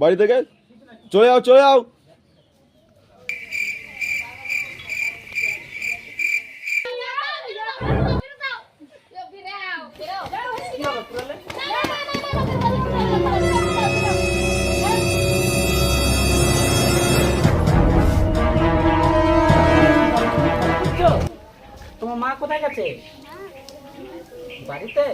বাড়ি থেকে? চলে যাও চলে যাও তোমার মা কোথায় গেছে? বাড়িতে?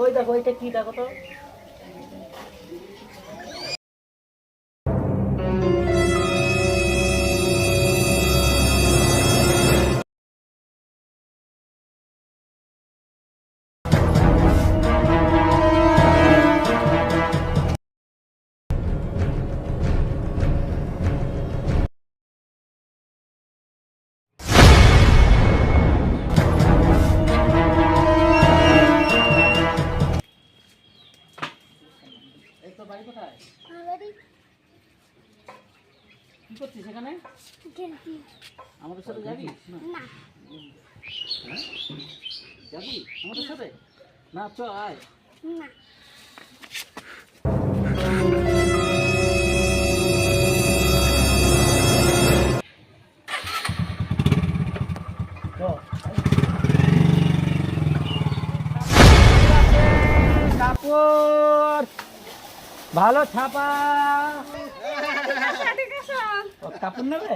ওই দেখো ওইটা কি দেখো তো? কি করছিস এখানে? আমাদের সাথে যাবি? না। হ্যাঁ? যাবি? আমাদের সাথে? না চ আয়। ভালো ছাপা। কাপড় নেবে?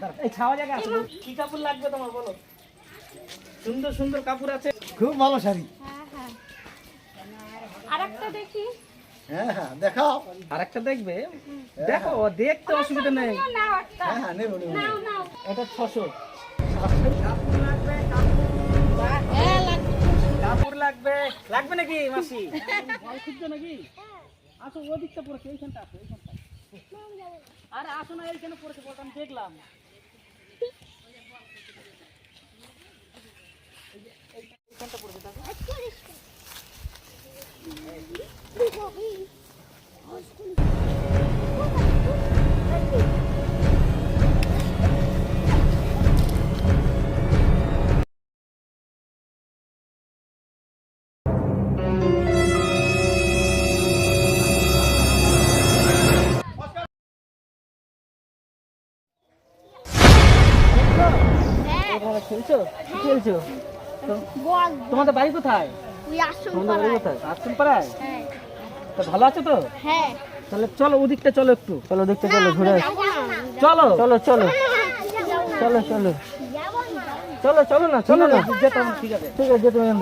দাঁড়াও, এই ছাওয়া জায়গা আছে। কি কাপড় লাগবে তোমার বলো? সুন্দর সুন্দর কাপড় আছে। খুব ভালো শাড়ি। আরেকটা দেখি। হ্যাঁ হ্যাঁ দেখাও। আর একটা দেখবে? দেখো দেখতে অসুবিধা নেই। হ্যাঁ হ্যাঁ এটা ছশো। হ্যাঁ লাগবে। কাপড় লাগবে। লাগবে নাকি মাসি? নাকি? আসো ওদিকটা পড়েছে এইখানটা আসো এইখানটা। আরে আসো না এইখানে পড়েছে বলতাম দেখলাম। এইখানটা পড়েছে খেলছো? কি খেলছো? বল তোমাদের বাড়ি কোথায়? তোমাদের বাড়ি কোথায়? আশ্রম পাড়ায়? হ্যাঁ। তো ভালো আছো তো? হ্যাঁ। তাহলে চলো ওদিকটা চলো একটু। চলো ওদিকটা চলো ঘুরে চলো। চলো চলো। চলো চলো। চলো চলো না চলো না। যেতাম ঠিক আছে ঠিক আছে যেতে পারেন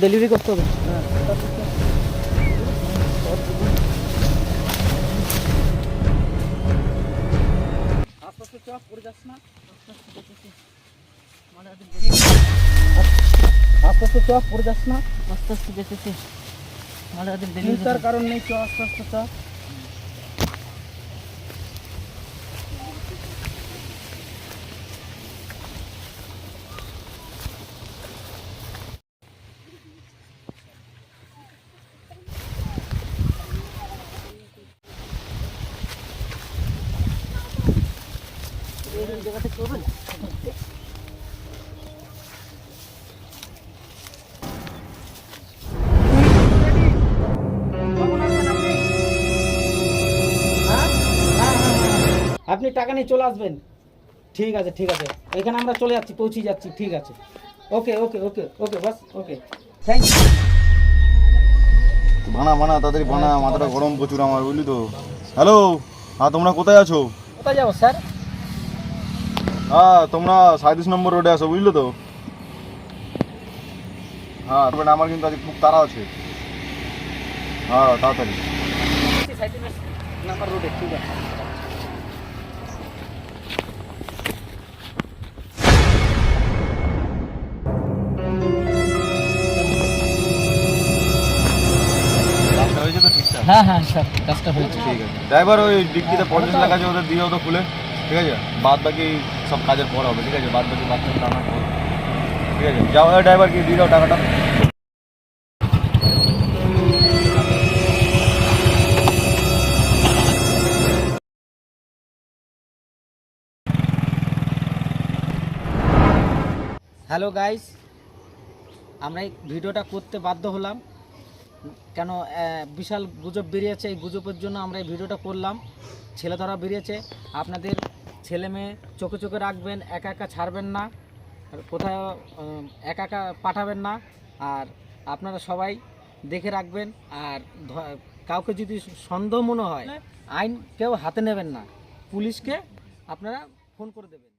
ডেলিভারি করতে হবে হ্যাঁ। আস্তে আস্তে চ পড়ে যাস না আস্তে আস্তে দেখেছি চিন্তার কারণ নেই চ আস্তে আস্তে চ আপনি টাকা নিয়ে চলে আসবেন। ঠিক আছে ঠিক আছে। এখানে আমরা চলে যাচ্ছি পৌঁছে যাচ্ছি ঠিক আছে। ওকে ওকে ওকে ওকে বাস ওকে। থ্যাংক ইউ বানা বানা তাড়াতাড়ি বানা মাথাটা গরম প্রচুর আমার বুঝলি তো। হ্যালো হ্যাঁ তোমরা কোথায় আছো? কোথায় যাব স্যার? হ্যাঁ তোমরা সাঁত্রিশ নম্বর রোডে আসো বুঝলে তো? হ্যাঁ তবে আমার কিন্তু আজ খুব তাড়া আছে। হ্যাঁ তাড়াতাড়ি। নাম্বার রোডে ঠিক আছে হ্যাঁ হ্যাঁ স্যার কাজটা হয়েছে। ঠিক আছে। ড্রাইভার ওই ডিক্কিতে পঞ্চাশ লাখ আছে ওদের দিয়ে তো খুলে। ঠিক আছে? বাদ বাকি সব কাজের পর হবে, ঠিক আছে? বাদ বাকি বাচ্চা টানা ঠিক আছে? যাও ড্রাইভারকে দিয়ে দাও টাকাটা। হ্যালো গাইস আমরা এই ভিডিওটা করতে বাধ্য হলাম। কেন বিশাল গুজব বেরিয়েছে। এই গুজবের জন্য আমরা এই ভিডিওটা করলাম। ছেলে ধরা বেরিয়েছে। আপনাদের ছেলে মেয়ে চোখে চোখে রাখবেন, একা একা ছাড়বেন না, কোথাও একা একা পাঠাবেন না, আর আপনারা সবাই দেখে রাখবেন, আর কাউকে যদি সন্দেহ মনে হয়, আইন কেউ হাতে নেবেন না, পুলিশকে আপনারা ফোন করে দেবেন।